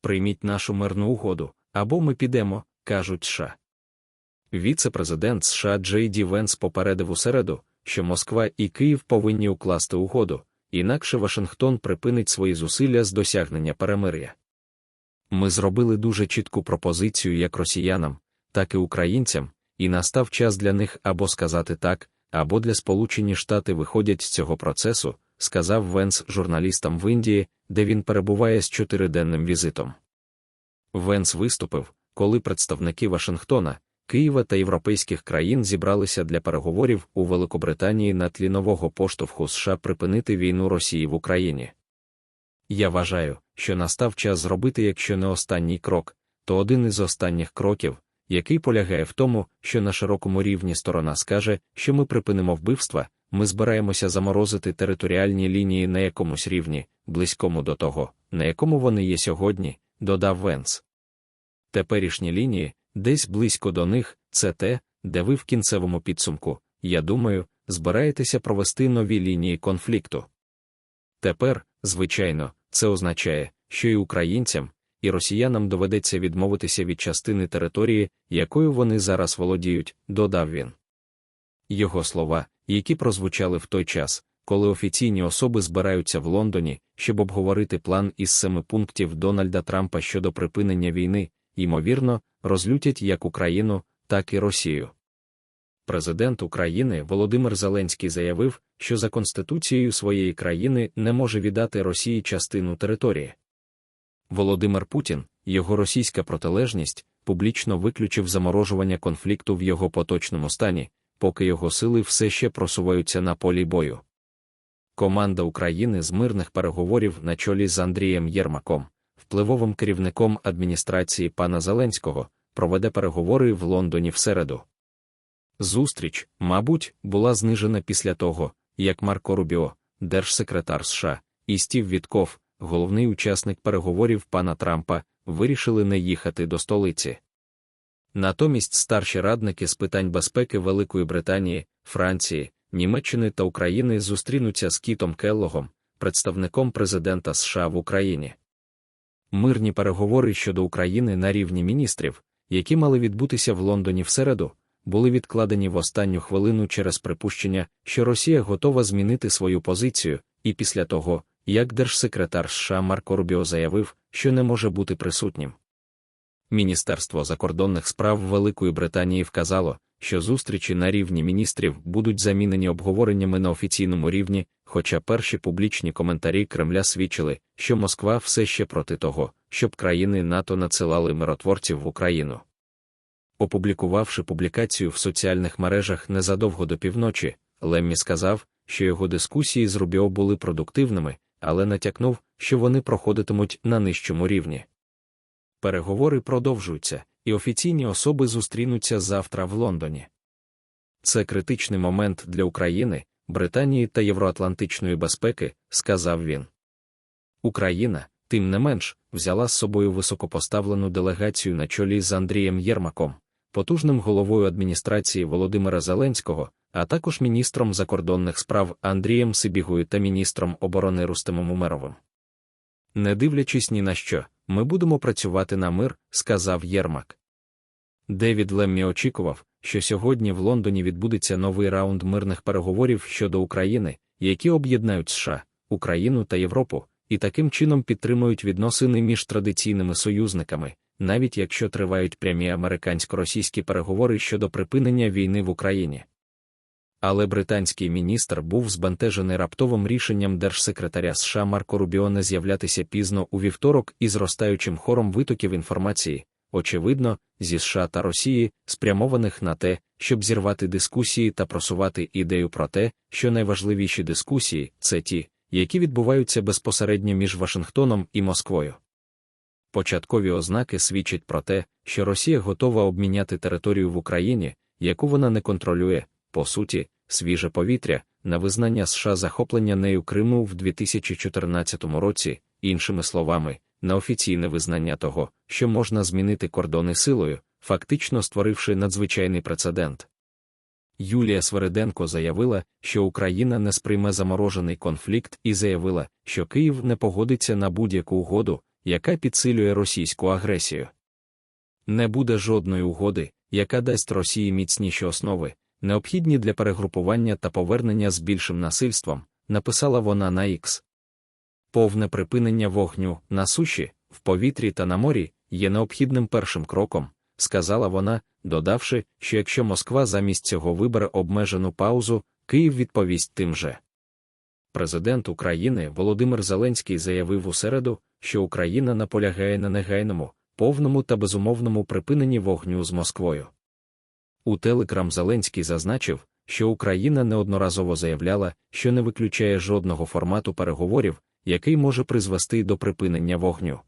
прийміть нашу мирну угоду, або ми підемо, кажуть США. Віце-президент США Джей Ді Венс попередив у середу, що Москва і Київ повинні укласти угоду, інакше Вашингтон припинить свої зусилля з досягнення перемир'я. Ми зробили дуже чітку пропозицію як росіянам, так і українцям, і настав час для них або сказати так, або для Сполучені Штати виходять з цього процесу, сказав Венс журналістам в Індії, де він перебуває з чотириденним візитом. Венс виступив, коли представники Вашингтона, Києва та європейських країн зібралися для переговорів у Великобританії на тлі нового поштовху США припинити війну Росії в Україні. Я вважаю, що настав час зробити, якщо не останній крок, то один із останніх кроків, який полягає в тому, що на широкому рівні сторона скаже, що ми припинимо вбивства, ми збираємося заморозити територіальні лінії на якомусь рівні, близькому до того, на якому вони є сьогодні, додав Венс. Теперішні лінії, десь близько до них, це те, де ви в кінцевому підсумку, я думаю, збираєтеся провести нові лінії конфлікту. Тепер, звичайно, це означає, що і українцям, і росіянам доведеться відмовитися від частини території, якою вони зараз володіють, додав він. Його слова, які прозвучали в той час, коли офіційні особи збираються в Лондоні, щоб обговорити план із семи пунктів Дональда Трампа щодо припинення війни, ймовірно, розлютять як Україну, так і Росію. Президент України Володимир Зеленський заявив, що за конституцією своєї країни не може віддати Росії частину території. Володимир Путін, його російська протилежність, публічно виключив заморожування конфлікту в його поточному стані, поки його сили все ще просуваються на полі бою. Команда України з мирних переговорів на чолі з Андрієм Єрмаком, впливовим керівником адміністрації пана Зеленського, проведе переговори в Лондоні в середу. Зустріч, мабуть, була знижена після того, як Марко Рубіо, держсекретар США, і Стів Вітков, головний учасник переговорів пана Трампа, вирішили не їхати до столиці. Натомість старші радники з питань безпеки Великої Британії, Франції, Німеччини та України зустрінуться з Кітом Келлогом, представником президента США в Україні. Мирні переговори щодо України на рівні міністрів, які мали відбутися в Лондоні в середу, були відкладені в останню хвилину через припущення, що Росія готова змінити свою позицію, і після того, як держсекретар США Марко Рубіо заявив, що не може бути присутнім. Міністерство закордонних справ Великої Британії вказало, що зустрічі на рівні міністрів будуть замінені обговореннями на офіційному рівні, хоча перші публічні коментарі Кремля свідчили, що Москва все ще проти того, щоб країни НАТО надсилали миротворців в Україну. Опублікувавши публікацію в соціальних мережах незадовго до півночі, Леммі сказав, що його дискусії з Рубіо були продуктивними, але натякнув, що вони проходитимуть на нижчому рівні. Переговори продовжуються, і офіційні особи зустрінуться завтра в Лондоні. Це критичний момент для України, Британії та євроатлантичної безпеки, сказав він. Україна, тим не менш, взяла з собою високопоставлену делегацію на чолі з Андрієм Єрмаком, потужним головою адміністрації Володимира Зеленського, а також міністром закордонних справ Андрієм Сибігою та міністром оборони Рустемом Умеровим. Не дивлячись ні на що, ми будемо працювати на мир, сказав Єрмак. Девід Леммі очікував, що сьогодні в Лондоні відбудеться новий раунд мирних переговорів щодо України, які об'єднають США, Україну та Європу, і таким чином підтримують відносини між традиційними союзниками, навіть якщо тривають прямі американсько-російські переговори щодо припинення війни в Україні. Але британський міністр був збентежений раптовим рішенням держсекретаря США Марко Рубіо не з'являтися пізно у вівторок із зростаючим хором витоків інформації, очевидно, зі США та Росії, спрямованих на те, щоб зірвати дискусії та просувати ідею про те, що найважливіші дискусії це ті, які відбуваються безпосередньо між Вашингтоном і Москвою. Початкові ознаки свідчать про те, що Росія готова обміняти територію в Україні, яку вона не контролює, по суті, свіже повітря, на визнання США захоплення нею Криму в 2014 році, іншими словами, на офіційне визнання того, що можна змінити кордони силою, фактично створивши надзвичайний прецедент. Юлія Свериденко заявила, що Україна не сприйме заморожений конфлікт і заявила, що Київ не погодиться на будь-яку угоду, яка підсилює російську агресію. Не буде жодної угоди, яка дасть Росії міцніші основи, необхідні для перегрупування та повернення з більшим насильством, написала вона на X. Повне припинення вогню на суші, в повітрі та на морі є необхідним першим кроком, сказала вона, додавши, що якщо Москва замість цього вибере обмежену паузу, Київ відповість тим же. Президент України Володимир Зеленський заявив у середу, що Україна наполягає на негайному, повному та безумовному припиненні вогню з Москвою. У Телеграм Зеленський зазначив, що Україна неодноразово заявляла, що не виключає жодного формату переговорів, який може призвести до припинення вогню.